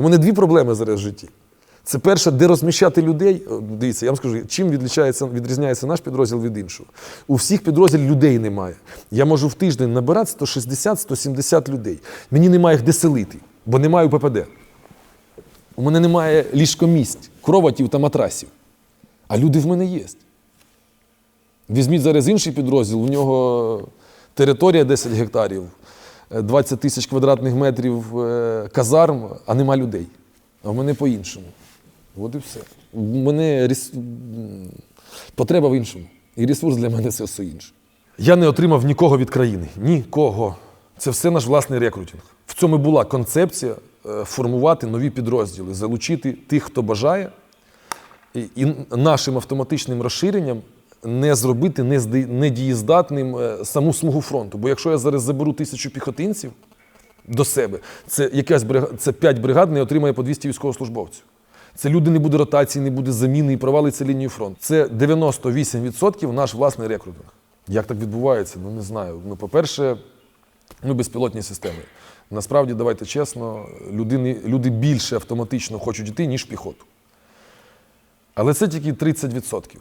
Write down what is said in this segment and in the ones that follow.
У мене дві проблеми зараз в житті. Це перше, де розміщати людей. Дивіться, я вам скажу, чим відрізняється, відрізняється наш підрозділ від іншого. У всіх підрозділів людей немає. Я можу в тиждень набирати 160-170 людей. Мені немає їх де селити, бо немає ППД. У мене немає ліжкомість, кроватів та матрасів. А люди в мене є. Візьміть зараз інший підрозділ, у нього територія 10 гектарів, е, 20 тисяч квадратних метрів е, казарм, а нема людей. А в мене по-іншому. От і все. У мене рес... потреба в іншому. І ресурс для мене це все інше. Я не отримав нікого від країни. Нікого. Це все наш власний рекрутинг. В цьому була концепція е, формувати нові підрозділи, залучити тих, хто бажає, і, і нашим автоматичним розширенням не зробити недієздатним е, саму смугу фронту. Бо якщо я зараз заберу тисячу піхотинців до себе, це якась брига- це 5 бригад не отримає по 200 військовослужбовців. Це люди не буде ротації, не буде заміни і провалиться лінію фронту. Це 98% наш власний рекрутинг. Як так відбувається? Ну не знаю. Ну, по-перше, ми безпілотні системи. Насправді, давайте чесно, людини, люди більше автоматично хочуть йти, ніж піхоту. Але це тільки 30%.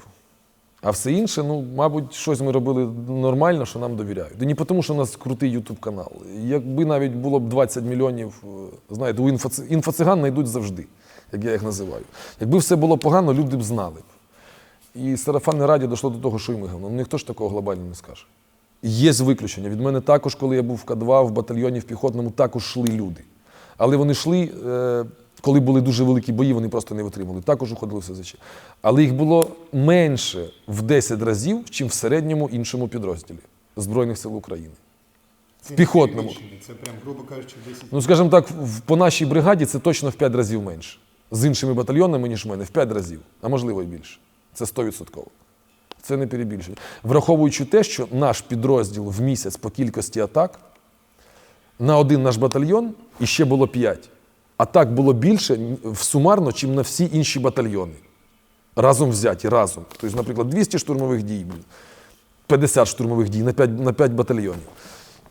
А все інше, ну, мабуть, щось ми робили нормально, що нам довіряють. І не тому, що у нас крутий Ютуб канал. Якби навіть було б 20 мільйонів, е, знаєте, у інфоци... інфоциган знайдуть завжди, як я їх називаю. Якби все було погано, люди б знали б. І сарафанне радіо дійшло до того, що і ми говно. Ну, ніхто ж такого глобально не скаже. Є виключення. Від мене також, коли я був в К2, в батальйоні в піхотному, також йшли люди. Але вони йшли, е, коли були дуже великі бої, вони просто не витримали. Також уходили в СЗЧ. Але їх було менше в 10 разів, чим в середньому іншому підрозділі Збройних сил України. Це піхотному. Це прям, грубо кажучи, 10 Ну, скажімо так, в- по нашій бригаді це точно в 5 разів менше. З іншими батальйонами, ніж в мене, в 5 разів, а можливо і більше. Це 100%. Це не перебільшення. Враховуючи те, що наш підрозділ в місяць по кількості атак на один наш батальйон іще було 5. Атак було більше сумарно, чим на всі інші батальйони. Разом взяті, разом. Тобто, наприклад, 200 штурмових дій, блін, 50 штурмових дій на 5, на 5 батальйонів.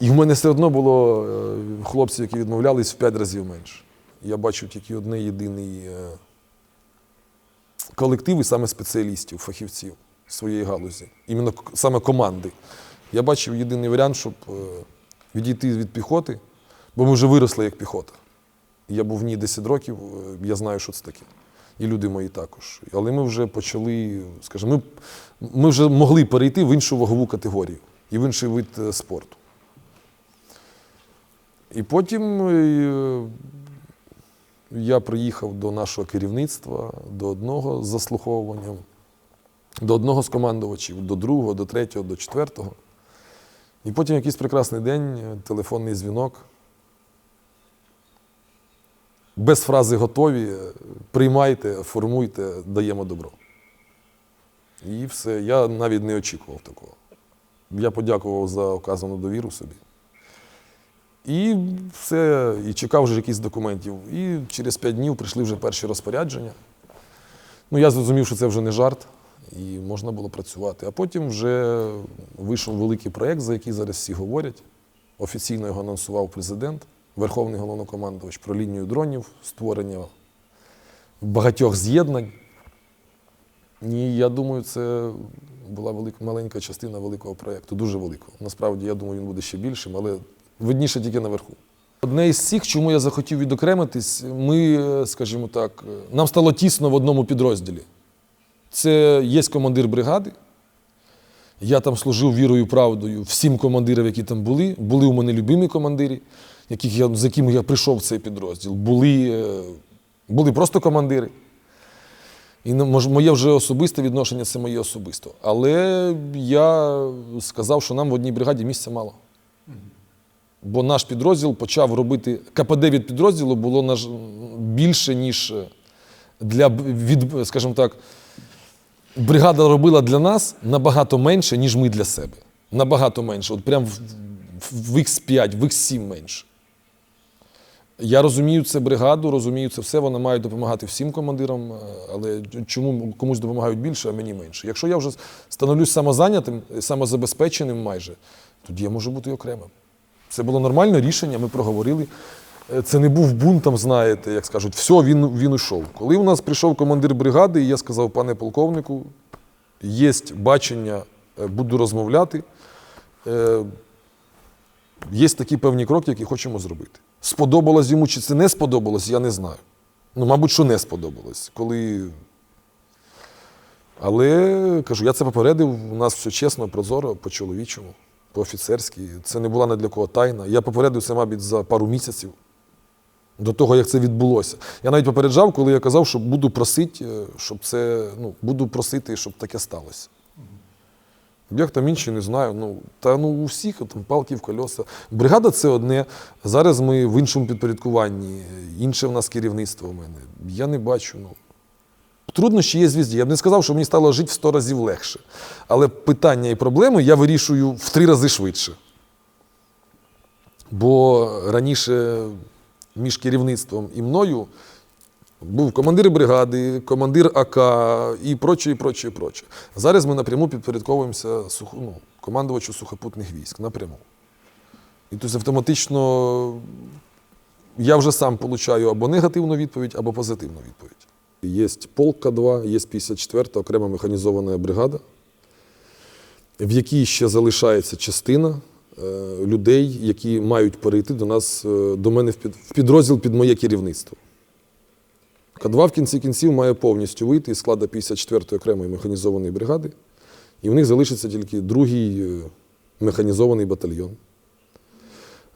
І в мене все одно було е, хлопців, які відмовлялись в 5 разів менше. Я бачу тільки одне єдиний е, колектив і саме спеціалістів, фахівців своєї галузі, іменно саме команди. Я бачив єдиний варіант, щоб е, відійти від піхоти, бо ми вже виросли як піхота. Я був в ній 10 років, е, я знаю, що це таке. І люди мої також. Але ми вже почали, скажімо, ми, ми вже могли перейти в іншу вагову категорію і в інший вид е, спорту. І потім е, я приїхав до нашого керівництва, до одного з заслуховуванням, до одного з командувачів, до другого, до третього, до четвертого. І потім якийсь прекрасний день, телефонний дзвінок. Без фрази готові, приймайте, формуйте, даємо добро. І все. Я навіть не очікував такого. Я подякував за оказану довіру собі. І все, і чекав вже якісь документів. І через п'ять днів прийшли вже перші розпорядження. Ну, я зрозумів, що це вже не жарт, і можна було працювати. А потім вже вийшов великий проєкт, за який зараз всі говорять. Офіційно його анонсував президент, Верховний головнокомандувач про лінію дронів, створення багатьох з'єднань. І я думаю, це була велика, маленька частина великого проєкту, дуже великого. Насправді, я думаю, він буде ще більшим, але видніше тільки наверху. Одне із всіх, чому я захотів відокремитись, ми, е, скажімо так, е, нам стало тісно в одному підрозділі. Це є командир бригади. Я там служив вірою і правдою всім командирам, які там були. Були у мене любимі командири, яких я, з якими я прийшов в цей підрозділ. Були, е, були просто командири. І ну, моє вже особисте відношення це моє особисто. Але я сказав, що нам в одній бригаді місця мало. Бо наш підрозділ почав робити. КПД від підрозділу було більше, ніж для від, скажімо так, бригада робила для нас набагато менше, ніж ми для себе. Набагато менше. От прям в, в, в X5, в X7 менше. Я розумію це бригаду, розумію це все. Вона має допомагати всім командирам, е, але чому комусь допомагають більше, а мені менше? Якщо я вже становлюсь самозайнятим, самозабезпеченим майже, тоді я можу бути окремим. Це було нормальне рішення, ми проговорили. Це не був бунт, там, знаєте, як скажуть, все, він, він йшов. Коли у нас прийшов командир бригади, і я сказав, пане полковнику, є бачення, е, буду розмовляти. Е, Є такі певні кроки, які хочемо зробити. Сподобалось йому чи це не сподобалось, я не знаю. Ну, мабуть, що не сподобалось. Коли... Але кажу, я це попередив, у нас все чесно, прозоро, по-чоловічому, по-офіцерськи. Це не була не для кого тайна. Я попередив це, мабуть, за пару місяців до того, як це відбулося. Я навіть попереджав, коли я казав, що буду просити, е, щоб це, ну, буду просити, щоб таке сталося. Як там інші, не знаю. Ну, та ну у всіх там палки в колеса. Бригада це одне. Зараз ми в іншому підпорядкуванні, інше в нас керівництво в мене. Я не бачу. Ну. Труднощі є звізді. Я б не сказав, що мені стало жити в 100 разів легше. Але питання і проблеми я вирішую в три рази швидше. Бо раніше між керівництвом і мною був командир бригади, командир АК і проче, і проче, і проче. Зараз ми напряму підпорядковуємося ну, командувачу сухопутних військ напряму. І тобто автоматично я вже сам получаю або негативну відповідь, або позитивну відповідь. Є полк К2, є 54-та окрема механізована бригада, в якій ще залишається частина людей, які мають перейти до нас, е, до мене в підрозділ під моє керівництво. К2 в кінці кінців має повністю вийти із складу 54-ї окремої механізованої бригади, і в них залишиться тільки другий е, механізований батальйон.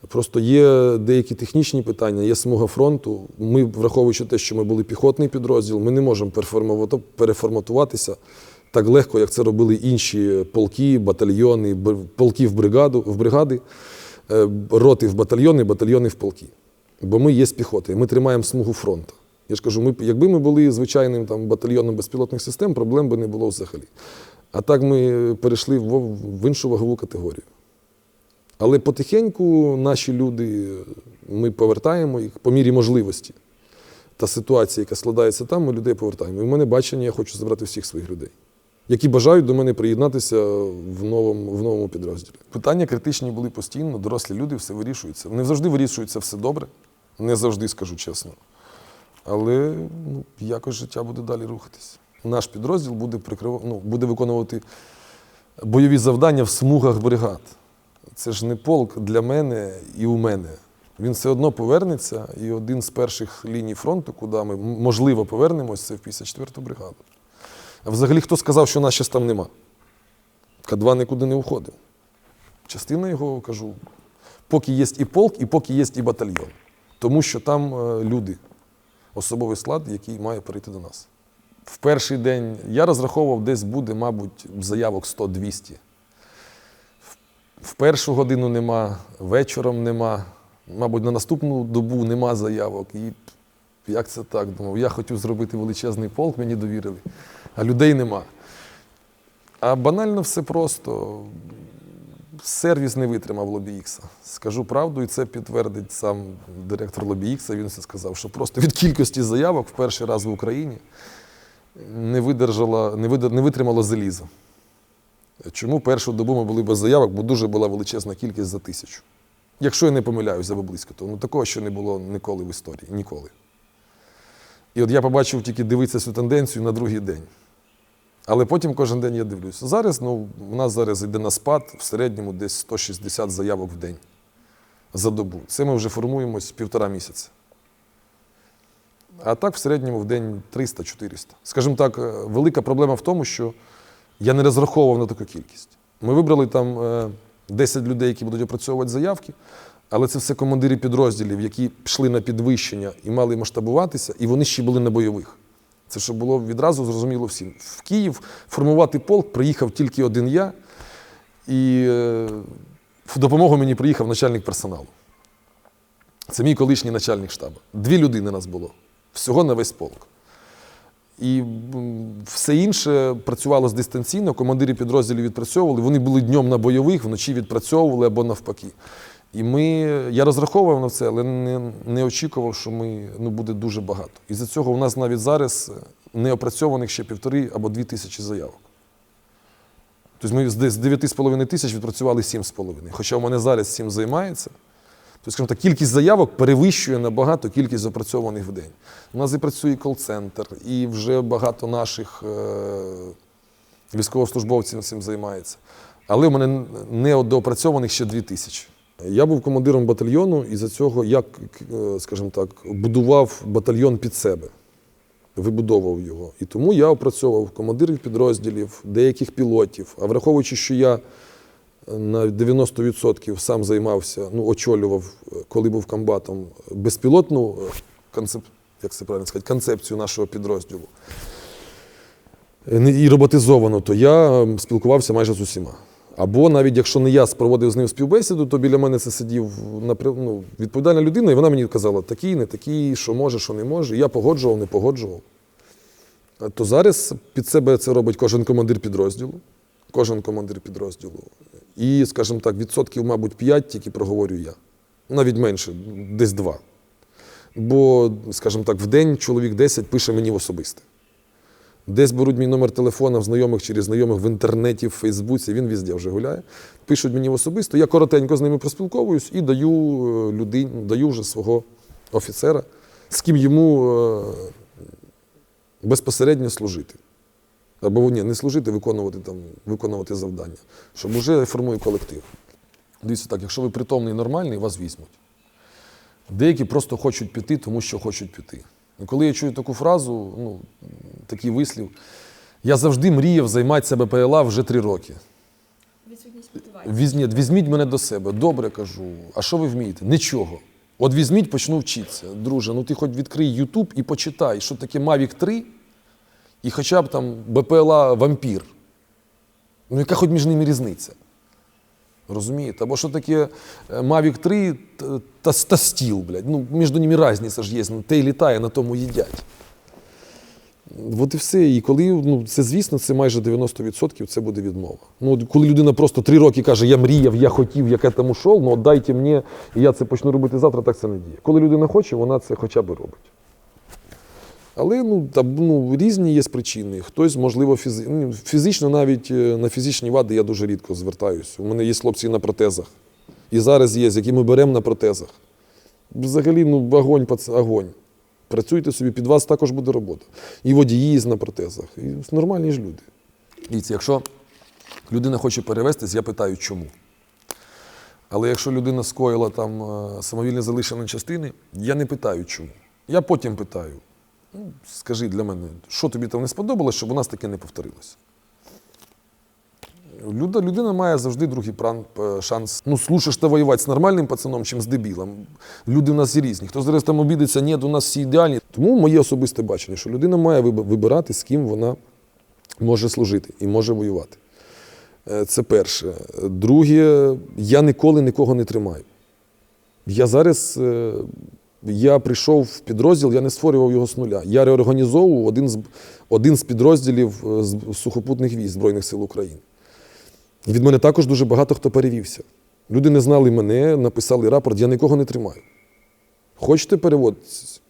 Просто є деякі технічні питання, є смуга фронту. Ми, враховуючи те, що ми були піхотний підрозділ, ми не можемо переформатуватися так легко, як це робили інші полки, батальйони, полки в бригаду, в бригади, е, роти в батальйони, батальйони в полки. Бо ми є з піхоти, ми тримаємо смугу фронту. Я ж кажу, ми, якби ми були звичайним там, батальйоном безпілотних систем, проблем би не було взагалі. А так ми перейшли в, в іншу вагову категорію. Але потихеньку наші люди, ми повертаємо їх по мірі можливості. Та ситуація, яка складається там, ми людей повертаємо. І в мене бачення, я хочу забрати всіх своїх людей, які бажають до мене приєднатися в новому, в новому підрозділі. Питання критичні були постійно, дорослі люди все вирішуються. Не завжди вирішується все добре, не завжди скажу чесно. Але ну, якось життя буде далі рухатись. Наш підрозділ буде, прикрив... ну, буде виконувати бойові завдання в смугах бригад. Це ж не полк для мене і у мене. Він все одно повернеться, і один з перших ліній фронту, куди ми можливо повернемось, це в 54-ту бригаду. Взагалі, хто сказав, що нас щас там нема? К2 нікуди не уходив. Частина його, кажу, поки є і полк, і поки є і батальйон. Тому що там е, люди, особовий склад, який має перейти до нас. В перший день я розраховував, десь буде, мабуть, заявок 100-200. В першу годину нема, вечором нема, мабуть, на наступну добу нема заявок. І як це так? Думав, я хотів зробити величезний полк, мені довірили, а людей нема. А банально все просто. Сервіс не витримав лобіїкса. Скажу правду, і це підтвердить сам директор лобіїкса. Він все сказав, що просто від кількості заявок в перший раз в Україні не, видержала, не, видер, не витримало залізо. Чому першу добу ми були без заявок, бо дуже була величезна кількість за тисячу. Якщо я не помиляюся або близько, то ну, такого ще не було ніколи в історії. Ніколи. І от я побачив тільки дивитися цю тенденцію на другий день. Але потім кожен день я дивлюся. Зараз ну, у нас зараз йде на спад в середньому десь 160 заявок в день за добу. Це ми вже формуємось півтора місяця. А так в середньому в день 300-400. Скажімо так, е, велика проблема в тому, що я не розраховував на таку кількість. Ми вибрали там е, 10 людей, які будуть опрацьовувати заявки, але це все командири підрозділів, які пішли на підвищення і мали масштабуватися, і вони ще були на бойових. Це щоб було відразу зрозуміло всім. В Київ формувати полк приїхав тільки один я, і е, в допомогу мені приїхав начальник персоналу. Це мій колишній начальник штабу. Дві людини нас було. Всього на весь полк. І все інше працювалося дистанційно, командири підрозділів відпрацьовували. Вони були днем на бойових, вночі відпрацьовували або навпаки. І ми, я розраховував на це, але не, не очікував, що ми, ну, буде дуже багато. І за цього у нас навіть зараз не опрацьованих ще півтори або дві тисячі заявок. Тобто ми з десь 9,5 тисяч відпрацювали 7,5. Хоча у мене зараз цим займається. Тобто, скажімо так, кількість заявок перевищує набагато кількість запрацьованих в день. У нас і працює кол-центр, і вже багато наших е, військовослужбовців цим займається. Але в мене не доопрацьованих ще дві тисячі. Я був командиром батальйону, і за цього я, е, скажімо так, будував батальйон під себе, вибудовував його. І тому я опрацьовував командирів підрозділів, деяких пілотів. А враховуючи, що я на 90% сам займався, ну, очолював, е, коли був комбатом, безпілотну е, концеп... як це правильно сказати, концепцію нашого підрозділу е, і роботизовано, то я спілкувався майже з усіма. Або навіть якщо не я проводив з ним співбесіду, то біля мене це сидів ну, відповідальна людина, і вона мені казала, такий, не такий, що може, що не може. Я погоджував, не погоджував. То зараз під себе це робить кожен командир підрозділу. Кожен командир підрозділу. І, скажімо так, відсотків, мабуть, 5 тільки проговорю я. Навіть менше, десь 2. Бо, скажімо так, в день чоловік 10 пише мені в особисте. Десь беруть мій номер телефона в знайомих через знайомих в інтернеті, в Фейсбуці, він везде вже гуляє. Пишуть мені особисто, я коротенько з ними проспілковуюсь і даю е, людині, даю вже свого офіцера, з ким йому е, безпосередньо служити. Або ні, не служити, виконувати, там, виконувати завдання, щоб вже формує колектив. Дивіться так, якщо ви притомний і нормальний, вас візьмуть. Деякі просто хочуть піти, тому що хочуть піти. Коли я чую таку фразу, ну, такий вислів, я завжди мріяв займатися БПЛА вже три роки. Візьміть, візьміть мене до себе. Добре кажу. А що ви вмієте? Нічого. От візьміть, почну вчитися. Друже, ну ти хоч відкрий Ютуб і почитай, що таке Mavic 3 і хоча б там БПЛА Вампір. Ну, яка хоч між ними різниця? Розумієте? Або що таке е, Mavic 3 та, та, стіл, блядь. Ну, між ними різниця ж є. Ну, те й літає, на тому їдять. От і все. І коли, ну, це звісно, це майже 90% це буде відмова. Ну, коли людина просто три роки каже, я мріяв, я хотів, я к этому ну от дайте мені, і я це почну робити завтра, так це не діє. Коли людина хоче, вона це хоча б робить. Але ну, там, ну, різні є причини. Хтось, можливо, фізи... ну, фізично навіть е, на фізичні вади я дуже рідко звертаюся. У мене є хлопці на протезах. І зараз є, які ми беремо на протезах. Взагалі, ну, огонь, огонь. Працюйте собі, під вас також буде робота. І водії на протезах. І нормальні ж люди. Дивіться, якщо людина хоче перевестись, я питаю, чому. Але якщо людина скоїла там е, самовільне залишення частини, я не питаю, чому. Я потім питаю. Ну, скажи для мене, що тобі там не сподобалось, щоб у нас таке не повторилося. Люда, людина має завжди другий пран, е, шанс. Ну, слушаєш та воювати з нормальним пацаном, чим з дебілом. Люди в нас є різні. Хто зараз там обідеться, ні, у нас всі ідеальні. Тому моє особисте бачення, що людина має вибирати, з ким вона може служити і може воювати. Е, Це перше. Друге, я ніколи нікого не тримаю. Я зараз. Я прийшов в підрозділ, я не створював його з нуля. Я реорганізовував один з, один з підрозділів е, з сухопутних військ Збройних сил України. І від мене також дуже багато хто перевівся. Люди не знали мене, написали рапорт, я нікого не тримаю. Хочете переводитись?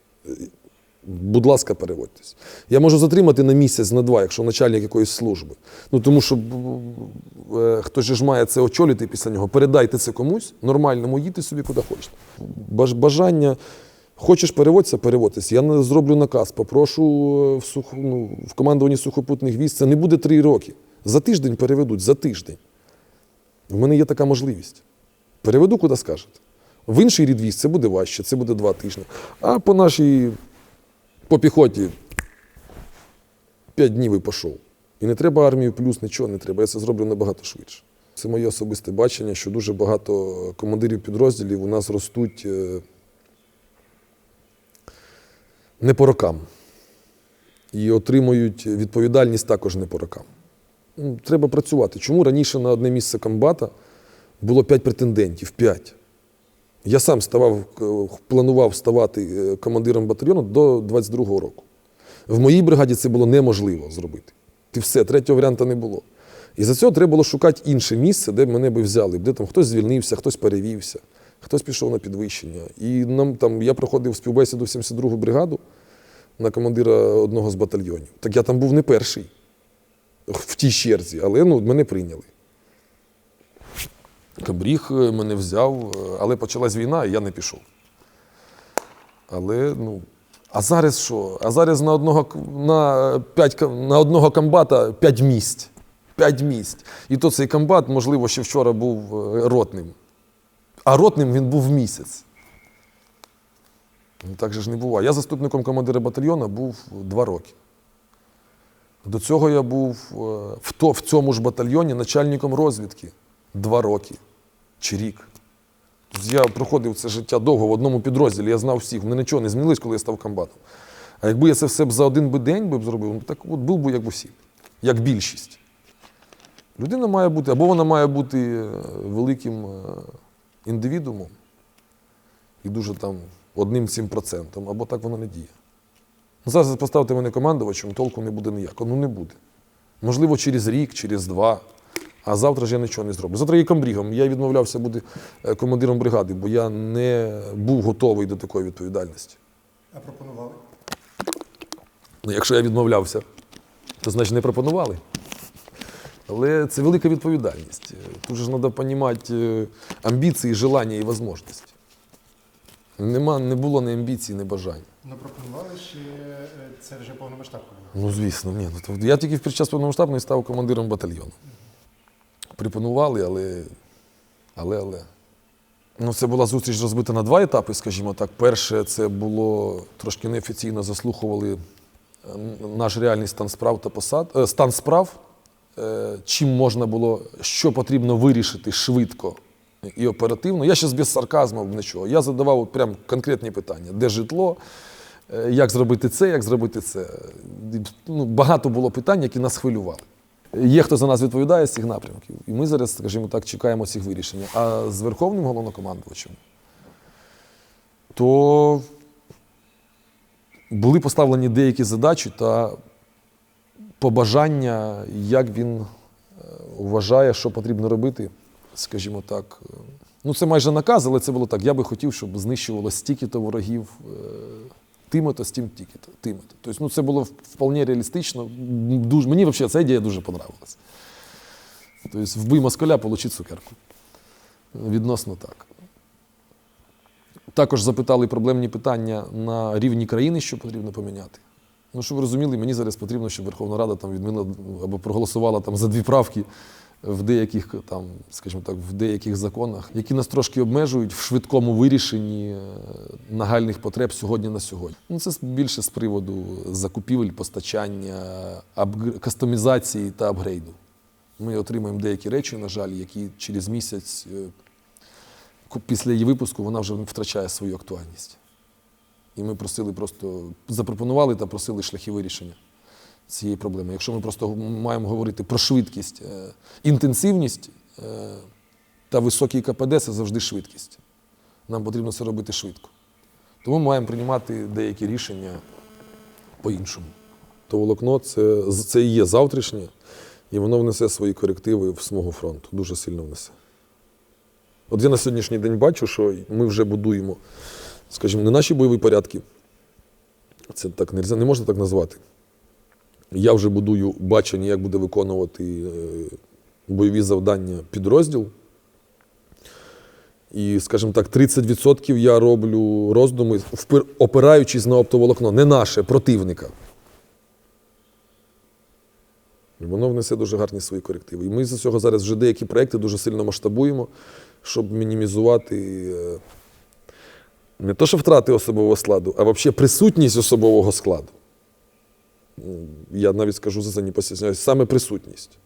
Будь ласка, переводьтесь. Я можу затримати на місяць, на два, якщо начальник якоїсь служби. Ну тому що е, хтось ж має це очолити після нього. Передайте це комусь, нормальному їдьте собі куди хочете. Баж- Бажання. Хочеш переводься, переводься. Я зроблю наказ, попрошу е, в, сух, ну, в командуванні сухопутних військ. Це не буде три роки. За тиждень переведуть, за тиждень. В мене є така можливість. Переведу, куди скажете. В інший рід військ це буде важче, це буде два тижні. А по нашій по піхоті п'ять днів і пішов. І не треба армію плюс, нічого не треба. Я це зроблю набагато швидше. Це моє особисте бачення, що дуже багато командирів підрозділів у нас ростуть е, не по рокам. І отримують відповідальність також не по рокам. Ну, Треба працювати. Чому раніше на одне місце комбата було п'ять претендентів? П'ять. Я сам ставав, е, планував ставати е, командиром батальйону до 22-го року. В моїй бригаді це було неможливо зробити. І все, третього варіанту не було. І за цього треба було шукати інше місце, де мене би взяли, де там хтось звільнився, хтось перевівся, хтось пішов на підвищення. І нам там я проходив співбесіду в 72-гу бригаду на командира одного з батальйонів. Так я там був не перший в тій черзі, але ну, мене прийняли. Кабріг е, мене взяв, е, але почалась війна, і я не пішов. Але, ну. А зараз що? А зараз на одного, на, п'ять, на одного комбата 5 місць. 5 місць. І то цей комбат, можливо, ще вчора був е, ротним. А ротним він був місяць. Ну, так же ж не буває. Я заступником командира батальйону був два роки. До цього я був е, в, то, в цьому ж батальйоні начальником розвідки два роки чи рік. Я проходив це життя довго в одному підрозділі, я знав всіх. Мене нічого не змінилось, коли я став комбатом. А якби я це все б за один би день би зробив, ну так от був би як усі, як більшість. Людина має бути, або вона має бути е, великим е, індивідуумом і дуже там одним цим процентом, або так воно не діє. Ну, Зараз поставте мене командувачем, толку не буде ніякого. Ну не буде. Можливо, через рік, через два. А завтра ж я нічого не зроблю. Завтра є комбрігом. Я відмовлявся бути е, командиром бригади, бо я не був готовий до такої відповідальності. А пропонували? Ну, якщо я відмовлявся, то значить не пропонували. Але це велика відповідальність. Тут же ж треба розуміти амбіції, желання і можливості. Нема, не було ні амбіцій, ні бажань. Ну пропонували чи е, це вже повномасштабка була? Ну, звісно, ні. Ну, я тільки під час повномасштабної став командиром батальйону. Припонували, але. Але, але. Ну, це була зустріч розбита на два етапи, скажімо так. Перше, це було трошки неофіційно заслухували е, наш реальний стан справ та посад, е, стан справ, е, чим можна було, що потрібно вирішити швидко і оперативно. Я ще без сарказму нічого. Я задавав прям конкретні питання: де житло, як зробити це, як зробити це. Ну, багато було питань, які нас хвилювали. Є хто за нас відповідає з цих напрямків. І ми зараз, скажімо так, чекаємо цих вирішень. А з Верховним головнокомандувачем, то були поставлені деякі задачі та побажання, як він е, вважає, що потрібно робити, скажімо так. Е, Ну, це майже наказ, але це було так. Я би хотів, щоб знищувало стільки-то ворогів тими-то, з тим тільки-то. Тобто, ну, це було вполне реалістично. Дуже, мені взагалі ця ідея дуже понравилась. Тобто, вбий москаля, получи цукерку. Відносно так. Також запитали проблемні питання на рівні країни, що потрібно поміняти. Ну, щоб ви розуміли, мені зараз потрібно, щоб Верховна Рада там відмінила або проголосувала там за дві правки в деяких там, скажімо так, в деяких законах, які нас трошки обмежують в швидкому вирішенні е, нагальних потреб сьогодні на сьогодні. Ну, це більше з приводу закупівель, постачання, апгр... кастомізації та апгрейду. Ми отримаємо деякі речі, на жаль, які через місяць е, після її випуску вона вже втрачає свою актуальність. І ми просили просто запропонували та просили шляхи вирішення цієї проблеми. Якщо ми просто маємо говорити про швидкість, е, інтенсивність е, та високий КПД це завжди швидкість. Нам потрібно це робити швидко. Тому ми маємо приймати деякі рішення по-іншому. То волокно це, це і є завтрашнє, і воно внесе свої корективи в смугу фронту. Дуже сильно внесе. От я на сьогоднішній день бачу, що ми вже будуємо, скажімо, не наші бойові порядки. Це так не можна так назвати. Я вже будую бачення, як буде виконувати е, бойові завдання підрозділ. І, скажімо так, 30% я роблю роздуми, опираючись на оптоволокно, не наше, противника. Воно внесе дуже гарні свої корективи. І ми з цього зараз вже деякі проекти дуже сильно масштабуємо, щоб мінімізувати е, не то, що втрати особового складу, а взагалі присутність особового складу. Я навіть скажу за це не постісняюсь, саме присутність.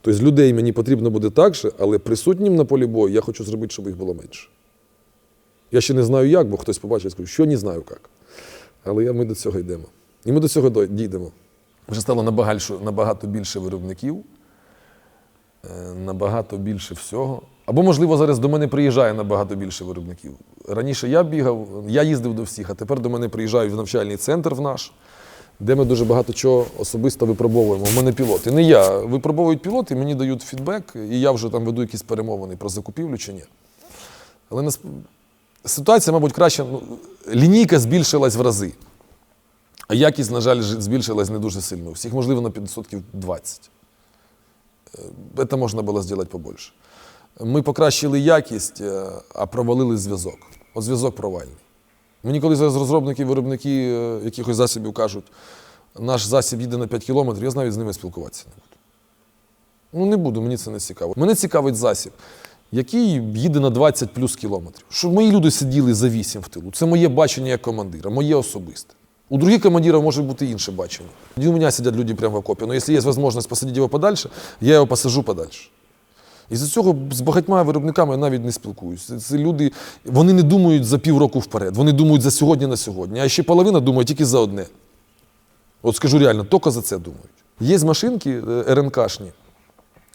Тобто людей мені потрібно буде так же, але присутнім на полі бою я хочу зробити, щоб їх було менше. Я ще не знаю як, бо хтось побачить, скаже, що не знаю як. Але ми до цього йдемо. І ми до цього дійдемо. Вже стало набагато, набагато більше виробників, е, набагато більше всього. Або, можливо, зараз до мене приїжджає набагато більше виробників. Раніше я бігав, я їздив до всіх, а тепер до мене приїжджають в навчальний центр в наш, де ми дуже багато чого особисто випробовуємо. У мене пілоти. Не я. Випробовують пілоти, мені дають фідбек, і я вже там веду якісь перемовини про закупівлю чи ні. Але нас... ситуація, мабуть, краще. Ну, лінійка збільшилась в рази. А якість, на жаль, збільшилась не дуже сильно. У всіх, можливо, на 5% 20. Е, Це можна було зробити побольше. Ми покращили якість, е, а провалили зв'язок. От зв'язок провальний. Мені коли зараз розробники, виробники е, якихось засобів кажуть, наш засіб їде на 5 кілометрів, я навіть з ними спілкуватися не буду. Ну, не буду, мені це не цікаво. Мене цікавить засіб, який їде на 20 плюс кілометрів. Щоб мої люди сиділи за 8 в тилу. Це моє бачення як командира, моє особисте. У других командирів може бути інше бачення. І у мене сидять люди прямо в окопі. Але якщо є можливість посадити його подальше, я його посажу подальше. І з цього з багатьма виробниками я навіть не спілкуюся. Це люди, вони не думають за півроку вперед, вони думають за сьогодні на сьогодні. А ще половина думає тільки за одне. От скажу реально, тільки за це думають. Є машинки е, РНКшні,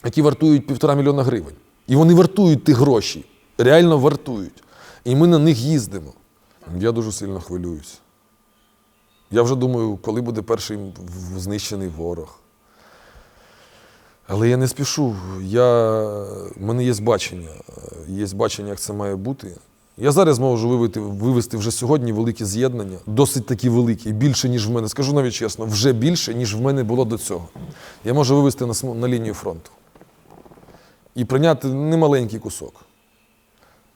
які вартують півтора мільйона гривень. І вони вартують ті гроші, реально вартують. І ми на них їздимо. Я дуже сильно хвилююся. Я вже думаю, коли буде перший знищений ворог. Але я не спішу. Я... в мене є бачення. Є бачення, як це має бути. Я зараз можу вивести, вивести вже сьогодні великі з'єднання, досить такі великі, більше, ніж в мене. Скажу навіть чесно, вже більше, ніж в мене було до цього. Я можу вивести на, на лінію фронту і прийняти немаленький кусок.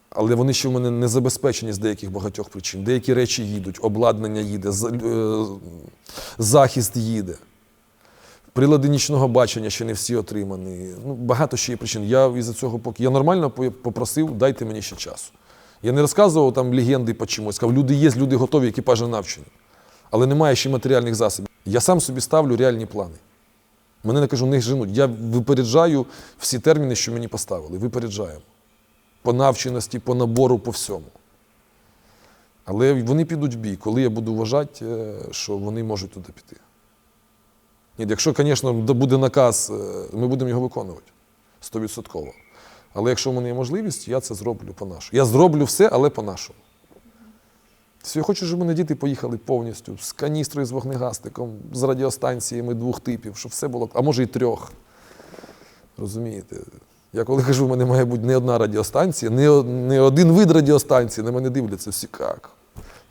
Але вони ще в мене не забезпечені з деяких багатьох причин. Деякі речі їдуть, обладнання їде, е, захист їде. Прилади нічного бачення ще не всі отримані. Ну, багато ще є причин. Я із-за цього поки я нормально попросив, дайте мені ще часу. Я не розказував там легенди по чомусь. Сказав, люди є, люди готові, екіпажі навчені. Але немає ще матеріальних засобів. Я сам собі ставлю реальні плани. Мене не кажу, не женуть. Я випереджаю всі терміни, що мені поставили. Випереджаємо. По навченості, по набору, по всьому. Але вони підуть в бій, коли я буду вважати, е, що вони можуть туди піти. Ні, якщо, звісно, буде наказ, е, ми будемо його виконувати. Стовідсотково. Але якщо в мене є можливість, я це зроблю по-нашому. Я зроблю все, але по-нашому. Я хочу, щоб мене діти поїхали повністю з каністрою з вогнегастиком, з радіостанціями двох типів, щоб все було, а може і трьох. Розумієте? Я коли кажу, в мене має бути не одна радіостанція, не, не один вид радіостанції, на мене дивляться всі як.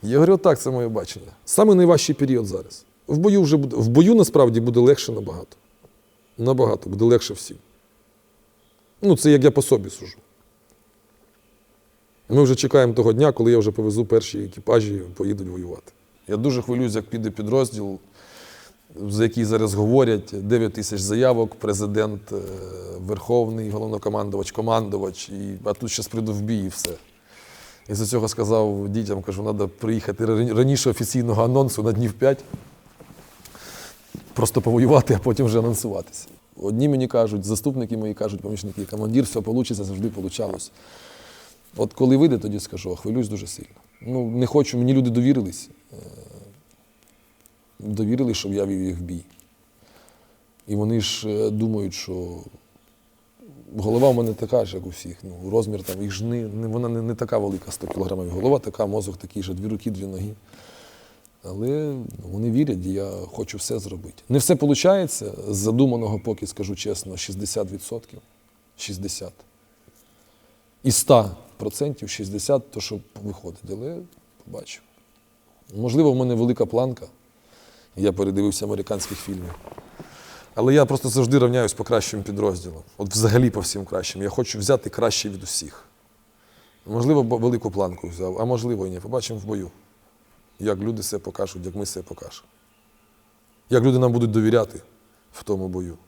Я говорю, так, це моє бачення. Саме найважчий період зараз. В бою вже буде. В бою насправді буде легше набагато. Набагато, буде легше всім. Ну, це як я по собі сужу. Ми вже чекаємо того дня, коли я вже повезу перші екіпажі, і поїдуть воювати. Я дуже хвилююсь, як піде підрозділ, за який зараз говорять 9 тисяч заявок, президент, е, верховний головнокомандувач, командувач, і, а тут зараз прийду в бій і все. І за цього сказав дітям, кажу, треба приїхати раніше офіційного анонсу на днів 5, просто повоювати, а потім вже анонсуватися. Одні мені кажуть, заступники мої кажуть, помічники, командир, все вийде, завжди вийшло. От коли вийде, тоді скажу, а хвилююсь дуже сильно. Ну, не хочу, мені люди довірились. е, Довірили, щоб я вів їх в бій. І вони ж е, думають, що голова в мене така ж, як у всіх. Ну, розмір там, їх ж не, вона не, не така велика, 100 кілограмів. Голова така, мозок такий же, дві руки, дві ноги. Але вони вірять, я хочу все зробити. Не все виходить. З задуманого, поки скажу чесно, 60%. 60%. І 100% 60% то, що виходить. Але побачу. Можливо, в мене велика планка. Я передивився американських фільмів. Але я просто завжди рівняюсь по кращим підрозділам. От взагалі по всім кращим. Я хочу взяти краще від усіх. Можливо, велику планку взяв, а можливо і ні. Побачимо в бою. Як люди себе покажуть, як ми себе покажемо. Як люди нам будуть довіряти в тому бою.